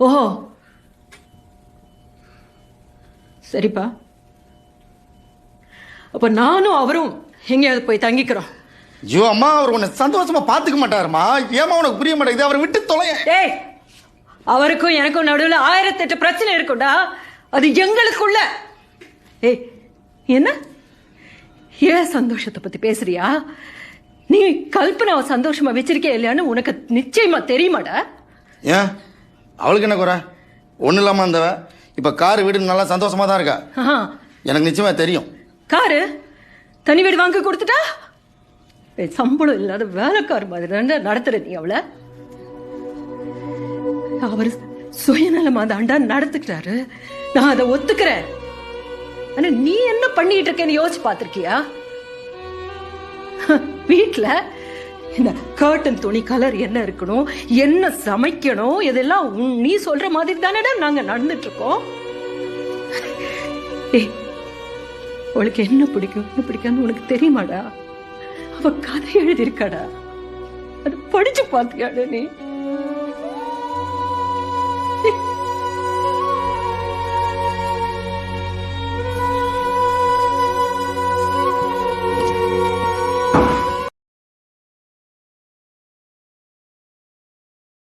ஓஹோ. சரிப்பா. அப்ப நானும் அவரும் எங்கேயாவது போய் தங்கிக்கிறோம். ஐயோ அம்மா அவர் உன்னை சந்தோஷமா பாத்துக்க மாட்டாருமா? ஏமா உனக்கு புரிய மாட்டேங்குது? அவரை விட்டு தொலைய. டேய் அவருக்கும் எனக்கும் நடுவுல ஆயிரத்தெட்டு பிரச்சனை இருக்கும்டா. அது எங்களுக்குள்ள. ஏய் என்ன? ஏன் சந்தோஷத்தை பத்தி பேசுறியா? நீ கல்பனாவை சந்தோஷமா வச்சிருக்கே இல்லையான்னு உனக்கு நிச்சயமா தெரியுமாடா? ஏன்? அவளுக்கு என்ன குறை? ஒன்றும் இல்லாமல் இருந்தவ இப்போ கார் வீடு நல்லா சந்தோஷமா தான் இருக்கா? ஆஹா, எனக்கு நிச்சயமா தெரியும். காரு? தனி வீடு வாங்கி கொடுத்துட்டா? ஏய், சம்பளம் இல்லாத வேலைக்கார மாதிரி தானே நடத்துற நீ அவளை? அவர் சுயநலமா தாண்டா நடத்துக்கிறாரு. நான் அதை ஒத்துக்கிறேன். ஆனா நீ என்ன பண்ணிட்டு இருக்கேன்னு யோசிச்சு பார்த்திருக்கியா? வீட்ல இந்த கர்டன் துணி கலர் என்ன இருக்கணும் என்ன சமைக்கணும் இதெல்லாம் நீ சொல்ற மாதிரி தானடா நாங்க நடந்துட்டு இருக்கோம் ஏய் அவளுக்கு என்ன பிடிக்கும்? என்ன பிடிக்காதுன்னு உனக்கு தெரியுமாடா? அவ கதை எழுதியிருக்காடா? அது படிச்சு பார்த்தியாடா நீ?